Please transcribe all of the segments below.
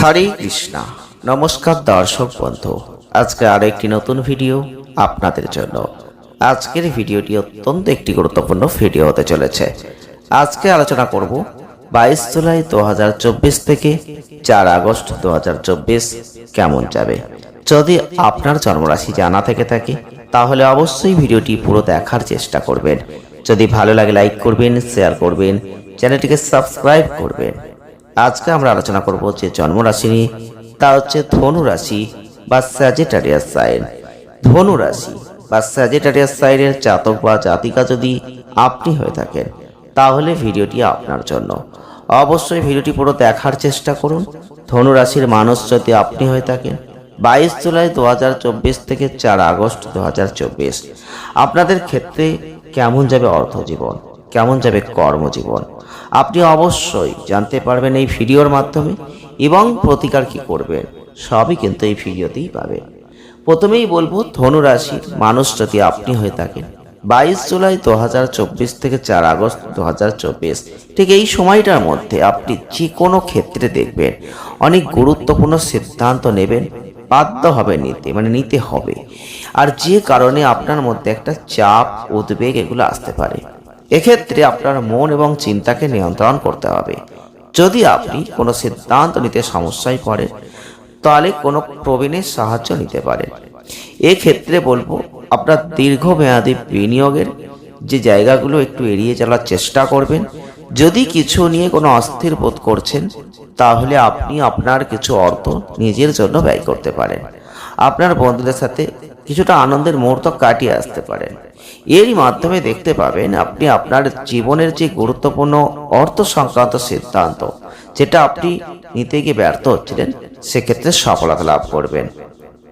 হরে কৃষ্ণা। নমস্কার দর্শক বন্ধু। আজকে আরেকটি নতুন ভিডিও আপনাদের জন্য। আজকের ভিডিওটি অত্যন্ত একটি গুরুত্বপূর্ণ ভিডিও হতে চলেছে। আজকে আলোচনা করব বাইশ জুলাই দু হাজার চব্বিশ থেকে চার আগস্ট দু হাজার চব্বিশ কেমন যাবে। যদি আপনার জন্মরাশি জানা থেকে থাকে, তাহলে অবশ্যই ভিডিওটি পুরো দেখার চেষ্টা করবেন। যদি ভালো লাগে লাইক করবেন, শেয়ার করবেন, চ্যানেলটিকে সাবস্ক্রাইব করবেন। আজকে আমরা আলোচনা করব যে জন্ম রাশি নিয়ে। তা হচ্ছে ধনু রাশি বা স্যাজিটারিয়াস সাইন ধনু রাশি বা স্যাজিটারিয়াস সাইনের জাতক বা জাতিকা যদি আপনি হয়ে থাকেন, তাহলে ভিডিওটি আপনার জন্য। অবশ্যই ভিডিওটি পুরো দেখার চেষ্টা করুন। ধনু রাশির মানুষ যদি আপনি হয়ে থাকেন, বাইশ জুলাই দু হাজার চব্বিশ থেকে চার আগস্ট দু হাজার চব্বিশ। আপনাদের ক্ষেত্রে কেমন যাবে অর্থজীবন? কেমন যাবে কর্মজীবন? আপনি অবশ্যই জানতে পারবেন এই ভিডিওর মাধ্যমে এবং প্রতিকার কি করবেন। সবই কিন্তু এই ভিডিওতেই পাবেন প্রথমেই বলব ধনু রাশির মানুষ যদি আপনি হয়ে থাকেন, বাইশ জুলাই দু হাজার চব্বিশ থেকে চার আগস্ট দু হাজার চব্বিশ, ঠিক এই সময়টার মধ্যে আপনি যে কোনো ক্ষেত্রে দেখবেন, অনেক গুরুত্বপূর্ণ সিদ্ধান্ত নেবেন, বাধ্য হবে নিতে মানে নিতে হবে। আর যে কারণে আপনার মধ্যে একটা চাপ, উদ্বেগ এগুলো আসতে পারে। এক্ষেত্রে আপনার মন এবং চিন্তাকে নিয়ন্ত্রণ করতে হবে। যদি আপনি কোনো সিদ্ধান্ত নিতে সমস্যায় পড়েন, তাহলে কোনো প্রবীণের সাহায্য নিতে পারেন। এক্ষেত্রে বলব, আপনার দীর্ঘমেয়াদী বিনিয়োগের যে জায়গাগুলো একটু এড়িয়ে চলার চেষ্টা করবেন। যদি কিছু নিয়ে কোনো অস্থির বোধ করছেন, তাহলে আপনি আপনার কিছু অর্থ নিজের জন্য ব্যয় করতে পারেন। আপনার বন্ধুদের সাথে কিছুটা আনন্দের মুহূর্ত কাটিয়ে আসতে পারেন। এরই মাধ্যমে দেখতে পাবেন আপনি আপনার জীবনের যে গুরুত্বপূর্ণ অর্থ সংক্রান্ত সিদ্ধান্ত, যেটা আপনি নিতে গিয়ে ব্যর্থ হচ্ছিলেন, সেক্ষেত্রে সফলতা লাভ করবেন।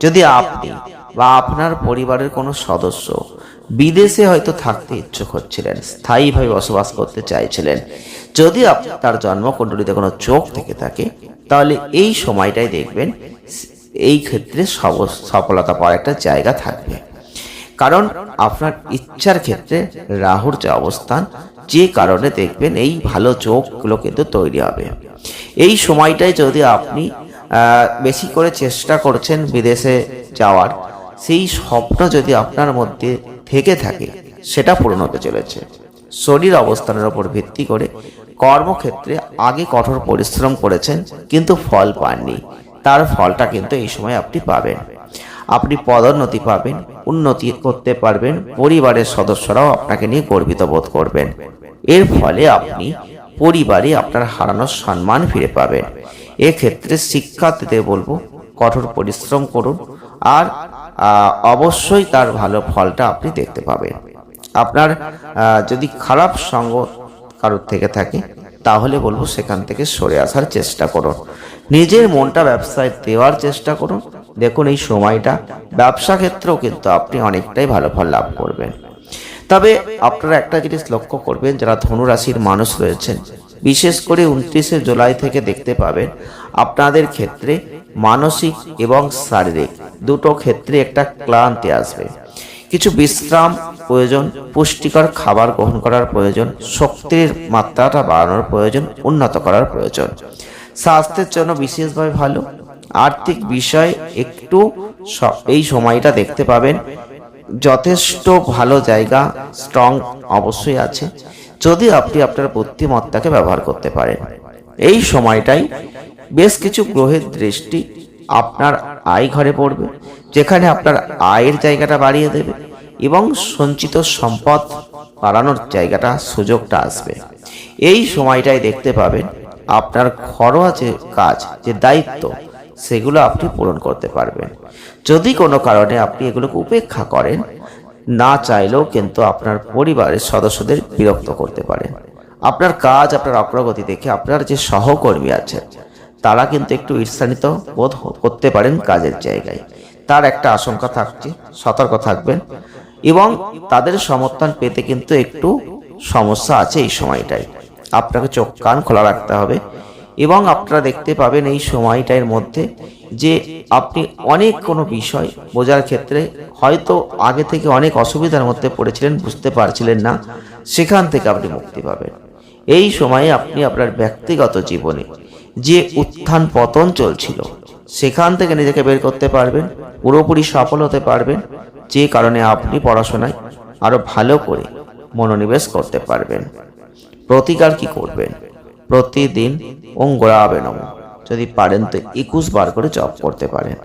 যদি আপনি বা আপনার পরিবারের কোনো সদস্য বিদেশে হয়তো থাকতে ইচ্ছুক হচ্ছিলেন, স্থায়ীভাবে বসবাস করতে চাইছিলেন, যদি তার জন্মকুণ্ডলিতে কোনো চোখ থেকে থাকে, তাহলে এই সময়টাই দেখবেন এই ক্ষেত্রে সব- সফলতা পাওয়ার একটা জায়গা থাকবে। কারণ আপনার ইচ্ছার ক্ষেত্রে রাহুর যে অবস্থান, যে কারণে দেখবেন এই ভালো চোখগুলো কিন্তু তৈরি হবে। এই সময়টায় যদি আপনি বেশি করে চেষ্টা করছেন বিদেশে যাওয়ার, সেই স্বপ্ন যদি আপনার মধ্যে থেকে থাকে, সেটা পূরণ হতে চলেছে। শরীর অবস্থানের ওপর ভিত্তি করে কর্মক্ষেত্রে আগে কঠোর পরিশ্রম করেছেন, কিন্তু ফল পাননি। তার ফলটা কিন্তু এই সময় আপনি পাবেন। আপনি পদোন্নতি পাবেন, উন্নতি করতে পারবেন, পরিবারের সদস্যরাও আপনাকে নিয়ে গর্বিত বোধ করবেন। এর ফলে আপনি পরিবারে আপনার হারানোর সম্মান ফিরে পাবেন। এক্ষেত্রে শিক্ষার্থীদের বলব, কঠোর পরিশ্রম করুন আর অবশ্যই তার ভালো ফলটা আপনি দেখতে পাবেন। আপনার যদি খারাপ সঙ্গ কারোর থেকে থাকে তাহলে বলব সেখান থেকে সরে আসার চেষ্টা করুন। নিজের মনটা ব্যবসায় দেওয়ার চেষ্টা করুন। দেখুন এই সময়টা, ব্যবসা ক্ষেত্রেও কিন্তু আপনি অনেকটাই ভালো ফল লাভ করবেন। তবে আপনারা একটা জিনিস লক্ষ্য করবেন, যারা ধনুরাশির মানুষ রয়েছেন, বিশেষ করে উনত্রিশে জুলাই থেকে দেখতে পাবেন, আপনাদের ক্ষেত্রে মানসিক এবং শারীরিক দুটো ক্ষেত্রে একটা ক্লান্তি আসবে। কিছু বিশ্রাম প্রয়োজন, পুষ্টিকর খাবার গ্রহণ করার প্রয়োজন, শক্তির মাত্রাটা বাড়ানোর প্রয়োজন, উন্নত করার প্রয়োজন। স্বাস্থ্যের জন্য বিশেষভাবে ভালো। আর্থিক বিষয় একটু এই সময়টা দেখতে পাবেন। যথেষ্ট ভালো জায়গা স্ট্রং অবশ্যই আছে। যদি আপনি আপনার বুদ্ধিমত্তাকে ব্যবহার করতে পারেন। এই সময়টাই বেশ কিছু গ্রহের দৃষ্টি আপনার আয় ঘরে পড়বে। যেখানে আপনার আয়ের জায়গাটা বাড়িয়ে দেবে এবং সঞ্চিত সম্পদ বাড়ানোর জায়গাটা, সুযোগটা আসবে। এই সময়টাই দেখতে পাবেন আপনার ঘরোয়া যে কাজ, যে দায়িত্ব, সেগুলো আপনি পূরণ করতে পারবেন। যদি কোনো কারণে আপনি এগুলোকে উপেক্ষা করেন, না চাইলেও কিন্তু আপনার পরিবারের সদস্যদের বিরক্ত করতে পারেন। আপনার কাজ, আপনার অগ্রগতি দেখে আপনার যে সহকর্মী আছে তারা কিন্তু একটু ঈর্ষান্বিত বোধ করতে পারেন কাজের জায়গায়। তার একটা আশঙ্কা থাকছে, সতর্ক থাকবেন এবং তাদের সমর্থন পেতে কিন্তু একটু সমস্যা আছে এই সময়টায়। আপনাকে চোখ কান খোলা রাখতে হবে এবং আপনারা দেখতে পাবেন এই সময়টার মধ্যে যে আপনি অনেক কোনো বিষয় বোঝার ক্ষেত্রে হয়তো আগে থেকে অনেক অসুবিধার মধ্যে পড়েছিলেন, বুঝতে পারছিলেন না, সেখান থেকে আপনি মুক্তি পাবেন। এই সময়ে আপনি আপনার ব্যক্তিগত জীবনে যে উত্থান পতন চলছিল সেখান থেকে নিজেকে বের করতে পারবেন, পুরোপুরি সফল হতে পারবেন, যে কারণে আপনি পড়াশোনায় আরও ভালো করে মনোনিবেশ করতে পারবেন। প্রতিকার কি করবেন? প্রতিদিন অঙ্গরাবে নম যদি পারেন তো একুশ বার করে জপ করতে পারেন।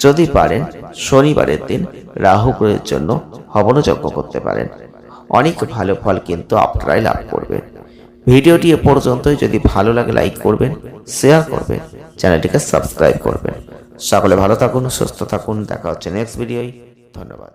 যদি পারেন, শনিবারের দিন রাহু গ্রহের জন্য হবন যজ্ঞ করতে পারেন। অনেক ভালো ফল কিন্তু আপনারাই লাভ করবেন। ভিডিওটি এ পর্যন্তই। যদি ভালো লাগে লাইক করবেন শেয়ার করবেন, চ্যানেলটিকে সাবস্ক্রাইব করবেন। সকলে ভালো থাকুন, সুস্থ থাকুন। দেখা হচ্ছে নেক্সট ভিডিওয় ধন্যবাদ।